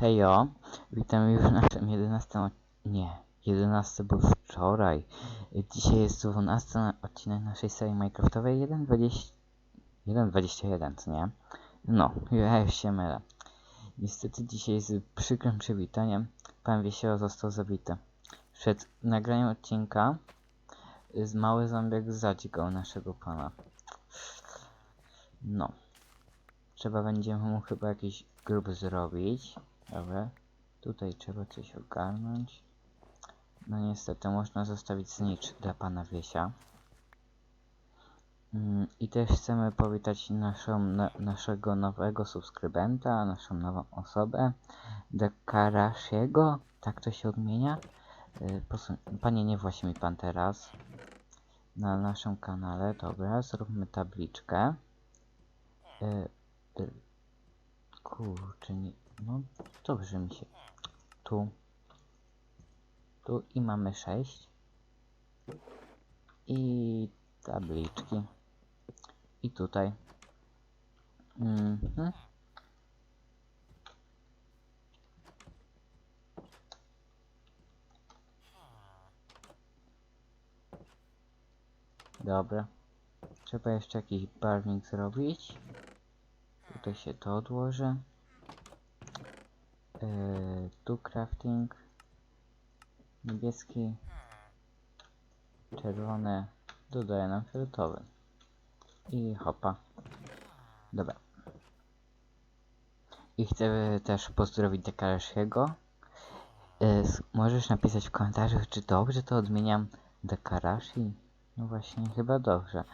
Hejo, witam już w naszym 11 od... Nie, 11 był wczoraj. Dzisiaj jest 12 na- odcinek naszej serii Minecraftowej 1.20... 1.21, co nie? No, ja już się mylę. Niestety dzisiaj z przykrym przywitaniem pan Wiesio został zabity. Przed nagraniem odcinka z mały zombiak zadźgał naszego pana. No. Trzeba będzie mu chyba jakiś grób zrobić. Dobra. Tutaj trzeba coś ogarnąć. No niestety, można zostawić znicz dla pana Wiesia. Mm, I też chcemy powitać naszą, na, naszego nowego subskrybenta, naszą nową osobę, Dekarashiego, tak to się odmienia. Y, Panie, nie właśnie mi pan teraz. Na naszym kanale, dobra, zróbmy tabliczkę. Y, y, Kurczę, nie, no dobrze mi się. Tu. Tu i mamy 6. I tabliczki. I tutaj. Mhm. Dobra. Trzeba jeszcze jakiś barwnik zrobić. Tutaj się to odłoży. Yy, tu crafting. Niebieski. Czerwony. Dodaję nam fioletowy. I hopa. Dobra. I chcę też pozdrowić Dekarashiego. Yy, możesz napisać w komentarzach, czy dobrze to odmieniam Dekarashi? No właśnie, chyba dobrze.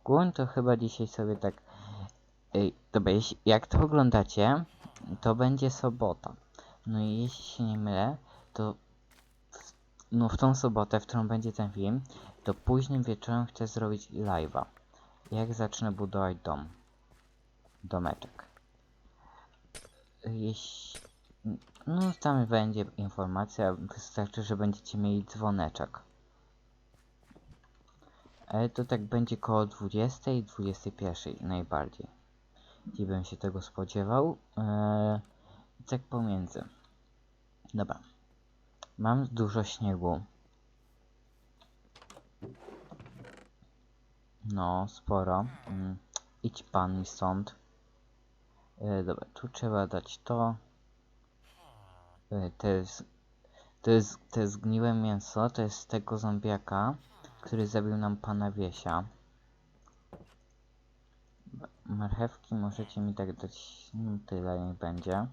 Ogólnie to chyba dzisiaj sobie tak... Dobra, jeśli, jak to oglądacie, to będzie sobota. No i jeśli się nie mylę, to w, no w tą sobotę, w którą będzie ten film, to późnym wieczorem chcę zrobić live'a. Jak zacznę budować dom. Domeczek. Jeśli... No tam będzie informacja, wystarczy, że będziecie mieli dzwoneczek. Ale to tak będzie koło 20 i 21 najbardziej. Gdzie bym się tego spodziewał. Eee, tak pomiędzy. Dobra. Mam dużo śniegu. No, sporo. Mm. Idź pan mi stąd. E, dobra, tu trzeba dać to. E, to jest... To jest, to jest zgniłe mięso, to jest z tego zombiaka, który zabił nam pana Wiesia. Marchewki możecie mi tak dać, no tyle niech będzie.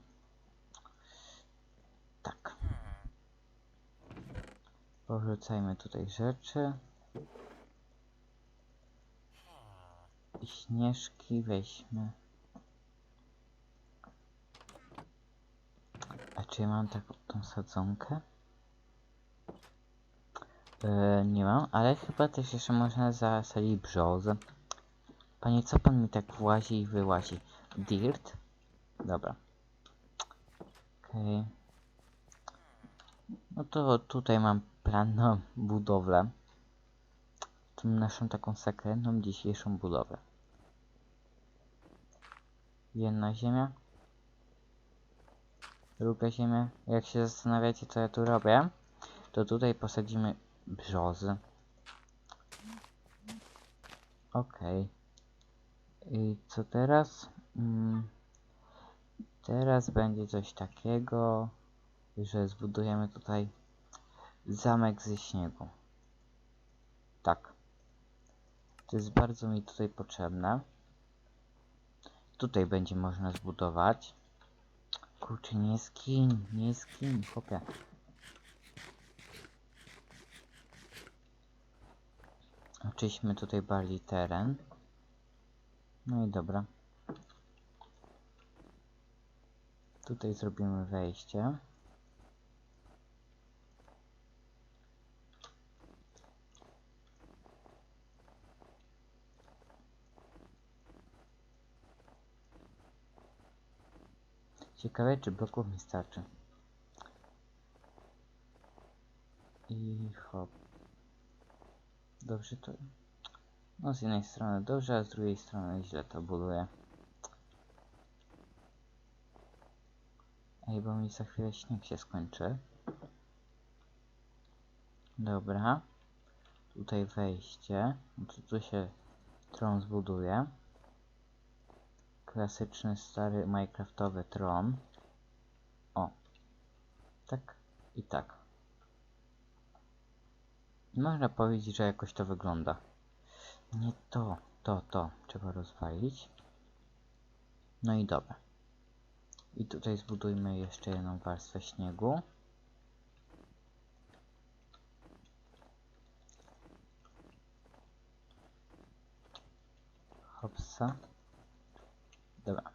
Tak. Porzucajmy tutaj rzeczy. I śnieżki weźmy. A czy ja mam taką tą sadzonkę? E, nie mam, ale chyba też jeszcze można zasadzić brzozę. Panie, co pan mi tak włazi i wyłazi? Dirt? Dobra. Okej. No to tutaj mam plan na budowlę. Tą naszą taką sekretną dzisiejszą budowlę. Jedna ziemia. Druga ziemia. Jak się zastanawiacie, co ja tu robię, to tutaj posadzimy brzozy. Okej. I co teraz? Mm, teraz będzie coś takiego, że zbudujemy tutaj zamek ze śniegu. Tak. To jest bardzo mi tutaj potrzebne. Tutaj będzie można zbudować. Kurczę, nie skin, nie skin, chłopie. Oczyśmy tutaj bardziej teren. No i dobra. Tutaj zrobimy wejście. Ciekawe, czy bloków mi starczy. I hop. Dobrze to... No z jednej strony dobrze, a z drugiej strony źle to buduje. Ej, bo mi za chwilę śnieg się skończy. Dobra. Tutaj wejście. No to tu się tron zbuduje. Klasyczny, stary, minecraftowy tron. O. Tak i tak. Można powiedzieć, że jakoś to wygląda. Nie to, to, to. Trzeba rozwalić. No i dobra. I tutaj zbudujmy jeszcze jedną warstwę śniegu. Hopsa. Dobra.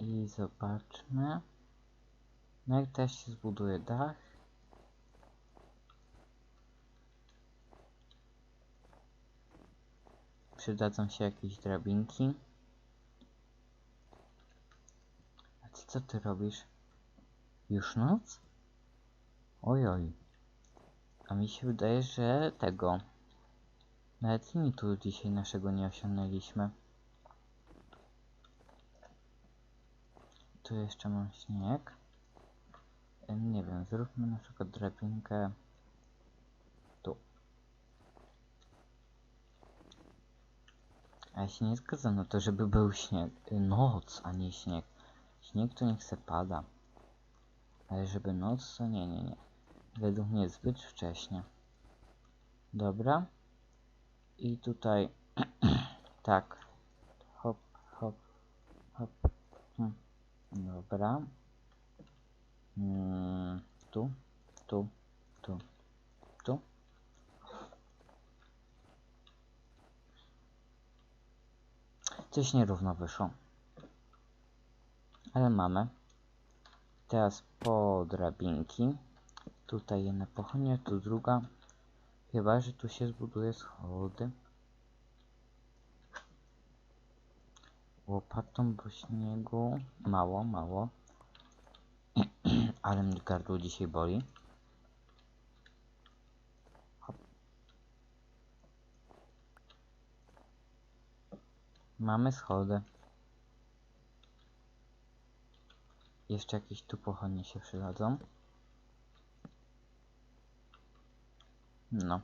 I zobaczmy. No i też się zbuduje dach. Przydadzą się jakieś drabinki. A ty co ty robisz? Już noc? Oj, oj. A mi się wydaje, że tego. Nawet limitu dzisiaj naszego nie osiągnęliśmy. Tu jeszcze mam śnieg. Nie wiem, zróbmy na przykład drabinkę tu. A się nie zgadzam na to, żeby był śnieg. y, Noc, a nie śnieg. Śnieg to niech se pada. Ale żeby noc, to nie, nie, nie. Według mnie zbyt wcześnie. Dobra. I tutaj tak. Hop, hop, hop. Hmm. Dobra. Mm, tu, tu, tu, tu. Coś nierówno wyszło. Ale mamy. Teraz po drabinki. Tutaj jedna pochodnia, tu druga. Chyba, że tu się zbuduje schody. Łopatą po śniegu. Mało, mało. Ale mnie gardło dzisiaj boli. Mamy schody. Jeszcze jakieś tu pochodnie się przydadzą. No.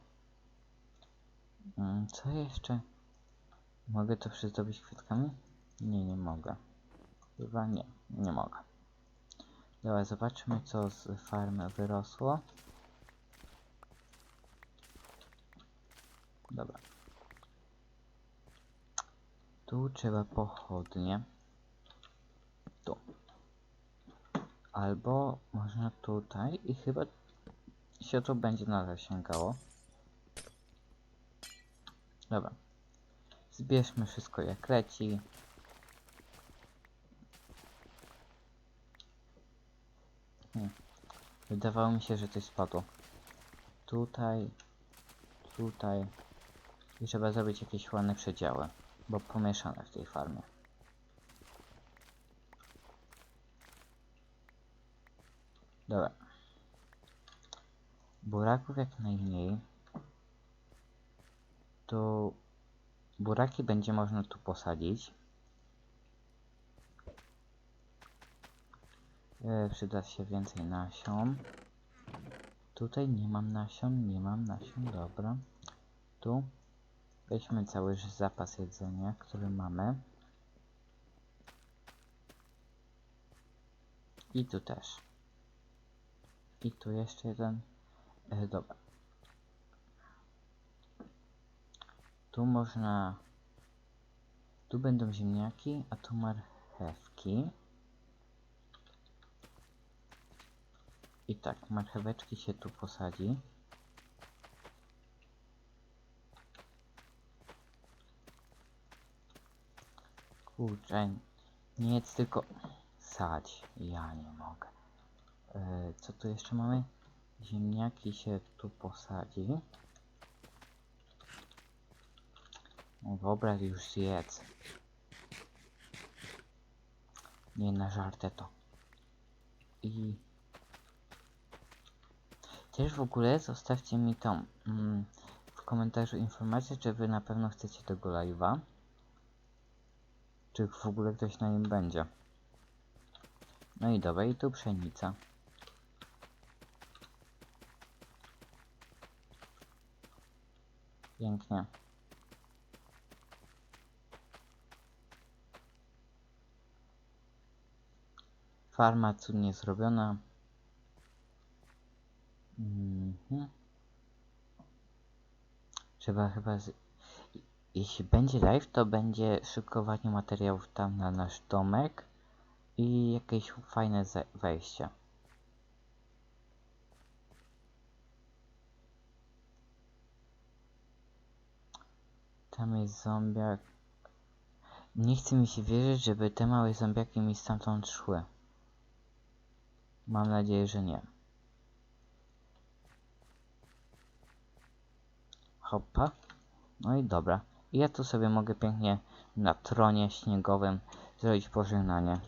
Mm, Co jeszcze? Mogę to przyzdobić kwiatkami? Nie, nie mogę. Chyba nie, nie mogę. Dobra, zobaczmy co z farmy wyrosło. Dobra. Tu trzeba pochodnie. Tu. Albo można tutaj i chyba się to będzie nadal sięgało. Dobra. Zbierzmy wszystko jak leci. Hmm. Wydawało mi się, że coś spadło. Tutaj, tutaj. I trzeba zrobić jakieś ładne przedziały, bo pomieszane w tej farmie. Dobra. Buraków jak najmniej. To buraki będzie można tu posadzić. E, przyda się więcej nasion. Tutaj nie mam nasion, nie mam nasion, dobra. Tu weźmy cały zapas jedzenia, który mamy. I tu też. I tu jeszcze jeden. E, dobra. Tu można... Tu będą ziemniaki, a tu marchewki. I tak, marcheweczki się tu posadzi. Kurczę, jedz tylko sadź. Ja nie mogę. E, co tu jeszcze mamy? Ziemniaki się tu posadzi. No dobra, już zjedz. Nie na żartę to. I też w ogóle zostawcie mi tą mm, w komentarzu informację, czy wy na pewno chcecie tego live'a. Czy w ogóle ktoś na nim będzie. No i dobra, i tu pszenica. Pięknie. Farma cudnie zrobiona. Mhm. Trzeba chyba. Jeśli będzie live, to będzie szykowanie materiałów tam na nasz domek i jakieś fajne wejście. Tam jest zombiak. Nie chce mi się wierzyć, żeby te małe zombiaki mi stamtąd szły. Mam nadzieję, że nie. Hoppa. No i dobra. I ja tu sobie mogę pięknie na tronie śniegowym zrobić pożegnanie.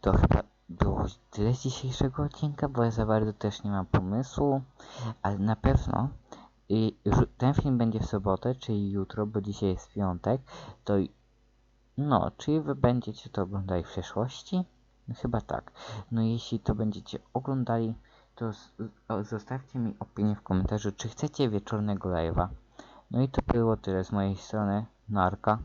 To chyba było tyle z dzisiejszego odcinka, bo ja za bardzo też nie mam pomysłu, ale na pewno i ju- ten film będzie w sobotę, czyli jutro, bo dzisiaj jest piątek, to no, czyli wy będziecie to oglądali w przyszłości? No, chyba tak. No jeśli to będziecie oglądali, to zostawcie mi opinię w komentarzu, czy chcecie wieczornego live'a. No i to było tyle z mojej strony. Narka.